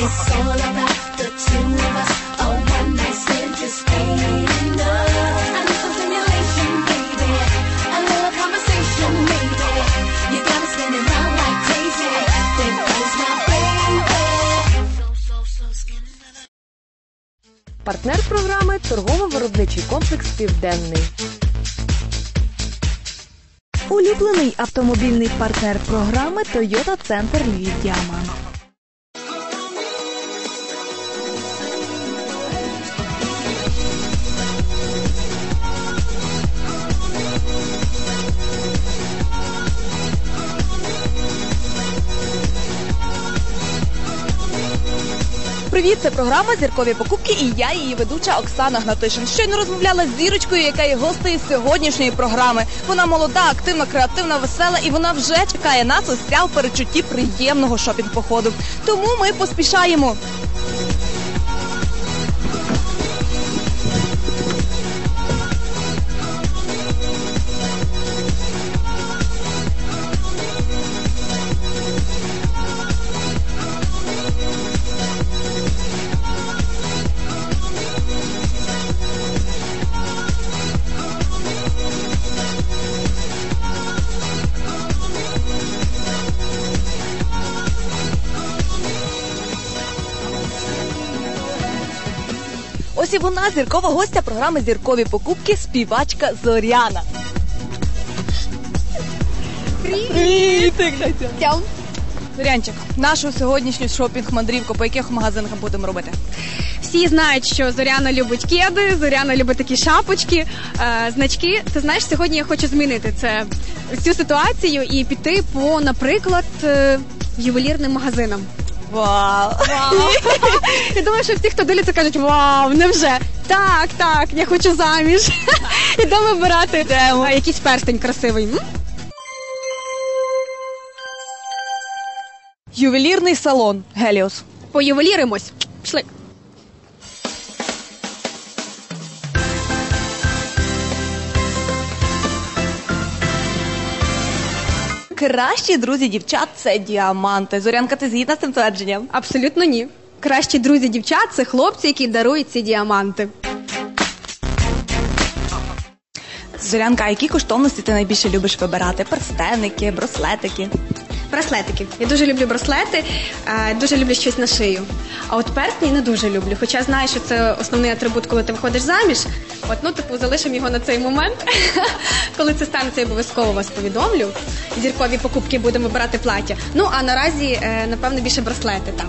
It's all about the two of us. A one night stand just ain't enough. I need some stimulation, baby. A little conversation, maybe. You got me spinning round like crazy. There goes my baby. So, so, so skinny. Партнер програми торгово-виробничий комплекс Південний. Улюблений автомобільний партнер програми Toyota Центр Львів Діамант. Привіт, це програма Зіркові покупки і я її ведуча Оксана Гнатишин. Щойно розмовляла з зірочкою, яка є гостею сьогоднішньої програми. Вона молода, активна, креативна, весела, і вона вже чекає нас у в перечутті приємного шопінг-походу. Тому ми поспішаємо. Ось і вона зіркова гостя програми Зіркові покупки співачка Зоряна. Привіт! Тям. Зорянчик, нашу сьогоднішню шопінг-мандрівку по яких магазинах будемо робити? Всі знають, що Зоряна любить кеди, Зоряна любить такі шапочки, е, значки. Ти знаєш, сьогодні я хочу змінити це цю ситуацію і піти по, наприклад, е, ювелірним магазинам. Вау! Вау! Я думаю, що всі, хто дивляться, кажуть, вау, невже? Так, так, я хочу заміж. Ідемо вибирати а, якийсь перстень красивий. М? Ювелірний салон Геліос. Поювеліримось. Пішли. Кращі друзі дівчат це діаманти. Зорянка, ти згідна з цим твердженням? Абсолютно ні. Кращі друзі дівчат це хлопці, які дарують ці діаманти. Зорянка, а які коштовності ти найбільше любиш вибирати? Перстеники, браслетики. Браслетики. Я дуже люблю браслети, е, дуже люблю щось на шию. А от перстні не дуже люблю. Хоча знаю, що це основний атрибут, коли ти виходиш заміж. От ну типу залишимо його на цей момент. коли це станеться, я обов'язково вас повідомлю. Зіркові покупки будемо брати плаття. Ну а наразі, е, напевно, більше браслети там.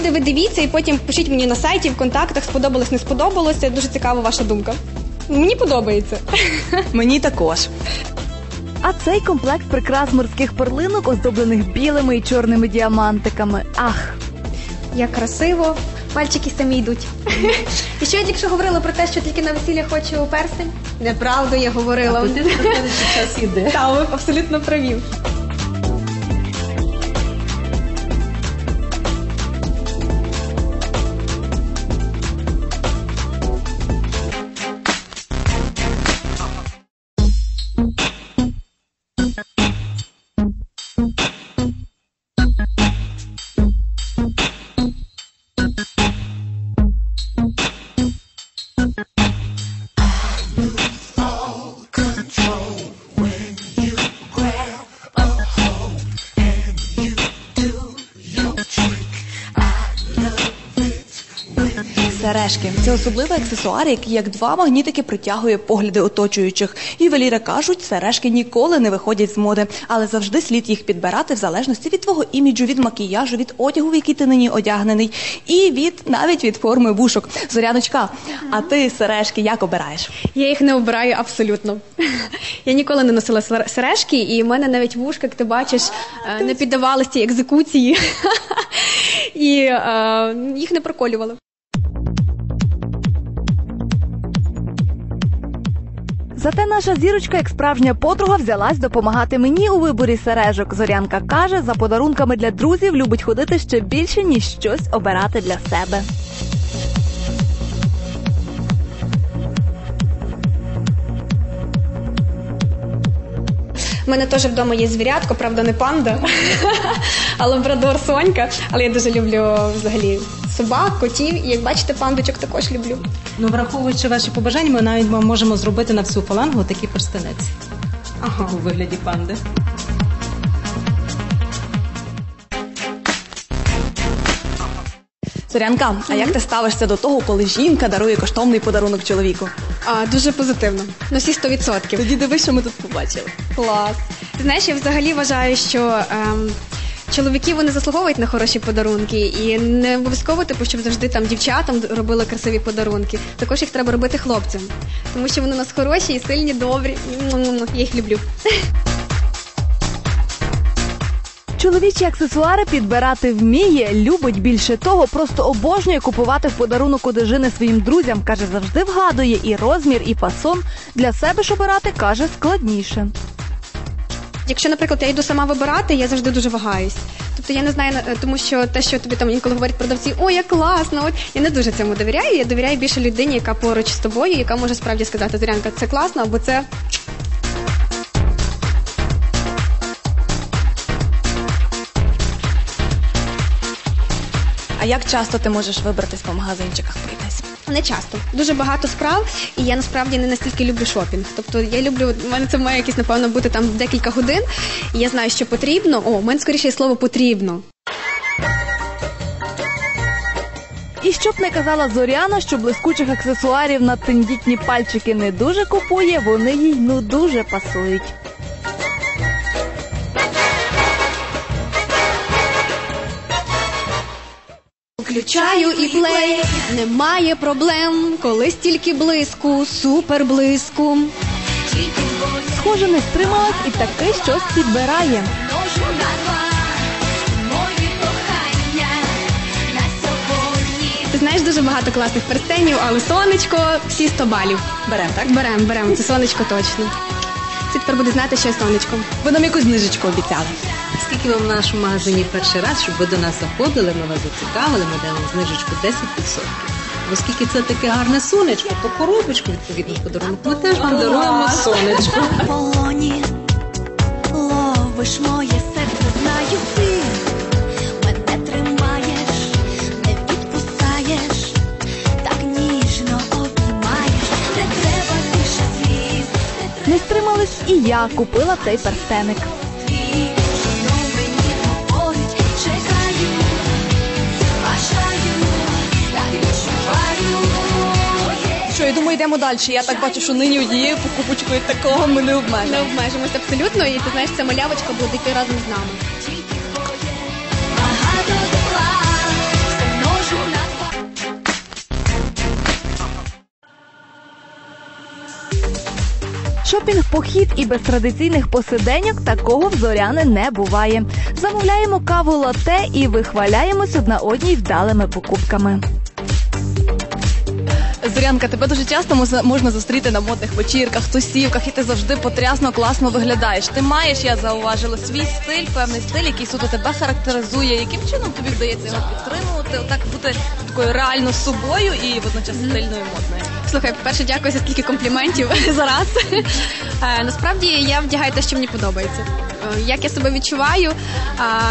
Люди, ви дивіться і потім пишіть мені на сайті, в контактах, сподобалось, не сподобалося. Дуже цікава ваша думка. Мені подобається. Мені також. А цей комплект прикрас морських перлинок, оздоблених білими і чорними діамантиками. Ах, Як красиво, пальчики самі йдуть. І що я тільки що говорила про те, що тільки на весілля хочу перстень? Неправду я говорила. час іде. Та, ви абсолютно праві. Сережки це особливий аксесуар, який як два магнітики притягує погляди оточуючих. Ювеліри кажуть, сережки ніколи не виходять з моди, але завжди слід їх підбирати в залежності від твого іміджу, від макіяжу, від одягу, в який ти нині одягнений, і від навіть від форми вушок. Зоряночка, а ти сережки як обираєш? Я їх не обираю абсолютно. Я ніколи не носила сережки, і в мене навіть вушка, як ти бачиш, е, не піддавалися цій екзекуції. і е, їх не проколювали. Зате наша зірочка, як справжня подруга, взялась допомагати мені у виборі сережок. Зорянка каже, за подарунками для друзів любить ходити ще більше, ніж щось обирати для себе. У мене теж вдома є звірятко, правда, не панда, а лабрадор Сонька. Але я дуже люблю взагалі собак, котів. І як бачите, пандочок також люблю. Ну, враховуючи ваші побажання, ми навіть можемо зробити на всю фалангу такий перстенець Ага. у вигляді панди. Зорянка, а як ти ставишся до того, коли жінка дарує коштовний подарунок чоловіку? А, дуже позитивно. На всі 100%. Тоді дивись, що ми тут побачили. Клас. Ти знаєш, я взагалі вважаю, що ем, чоловіки вони заслуговують на хороші подарунки, і не обов'язково, типу, щоб завжди там дівчатам робили красиві подарунки. Також їх треба робити хлопцям, тому що вони у нас хороші і сильні, добрі. М-м-м, Я їх люблю. Чоловічі аксесуари підбирати вміє, любить більше того, просто обожнює купувати в подарунок одежини своїм друзям. каже, завжди вгадує і розмір, і фасон. Для себе ж обирати каже складніше. Якщо, наприклад, я йду сама вибирати, я завжди дуже вагаюсь. Тобто я не знаю, е, тому що те, що тобі там інколи говорять продавці, о, як класно, от я не дуже цьому довіряю. Я довіряю більше людині, яка поруч з тобою, яка може справді сказати, Зорянка, це класно, або це А як часто ти можеш вибратись по магазинчиках пройтись? Не часто, дуже багато справ, і я насправді не настільки люблю шопінг. Тобто я люблю, в мене це має якісь, напевно, бути там декілька годин, і я знаю, що потрібно. О, в мене скоріше є слово потрібно. І щоб не казала Зоряна, що блискучих аксесуарів на тендітні пальчики не дуже купує, вони їй ну дуже пасують. Включаю і плей, немає проблем, коли стільки блиску, супер блиску. Схоже, не стрималась і таки щось підбирає. Ти знаєш дуже багато класних перстенів, але сонечко всі 100 балів. Берем, так? Берем, берем, це сонечко точно. Всі тепер буде знати, що є сонечко. Ви нам якусь знижечку обіцяли. Скільки ви в нашому магазині перший раз, щоб ви до нас заходили, ми вас зацікавили, ми даємо знижечку 10%. Оскільки це таке гарне сонечко, то коробочку відповідно подарунок ми теж вам даруємо сонечко. Полоні ловиш моє серце, знаю ти мене тримаєш, не відпускаєш, так ніжно обіймаєш, не треба більше сліз, Не стрималась і я купила цей перстеник. Я думаю, йдемо далі. Я так бачу, що нині однією покупочкою такого ми не Не обмежимо. обмежимося абсолютно, і ти знаєш, ця малявочка буде йти разом з нами. Шопінг похід і без традиційних посиденьок такого в зоряни не буває. Замовляємо каву лате і вихваляємось одна одній вдалими покупками. Зорянка, тебе дуже часто можна зустріти на модних вечірках, тусівках, і ти завжди потрясно класно виглядаєш. Ти маєш, я зауважила, свій стиль, певний стиль, який суто тебе характеризує. Яким чином тобі вдається його підтримувати? Отак бути такою реально собою і водночас стильною і модною. Слухай, по-перше, дякую за стільки компліментів зараз. Е, Насправді я вдягаю те, що мені подобається. Е, Як я себе відчуваю,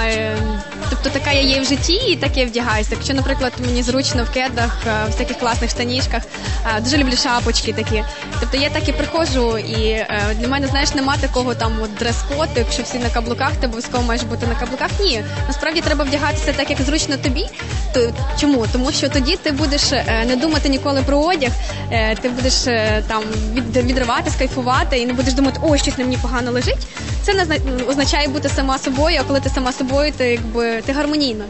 е, тобто така я є в житті, і так я вдягаюся. Якщо, наприклад, мені зручно в кедах, е, в всяких класних штанішках, дуже люблю шапочки такі. Тобто я так і приходжу, і для мене, знаєш, нема такого там от дрес-коду, якщо всі на каблуках, ти обов'язково маєш бути на каблуках. Ні, насправді треба вдягатися так, як зручно тобі. То чому? Тому що тоді ти будеш не думати ніколи про одяг, ти будеш там від, відриватись, кайфувати і не будеш думати, ой, щось на мені погано лежить. Це не зна- означає бути сама собою, а коли ти сама собою, ти якби ти гармонійна.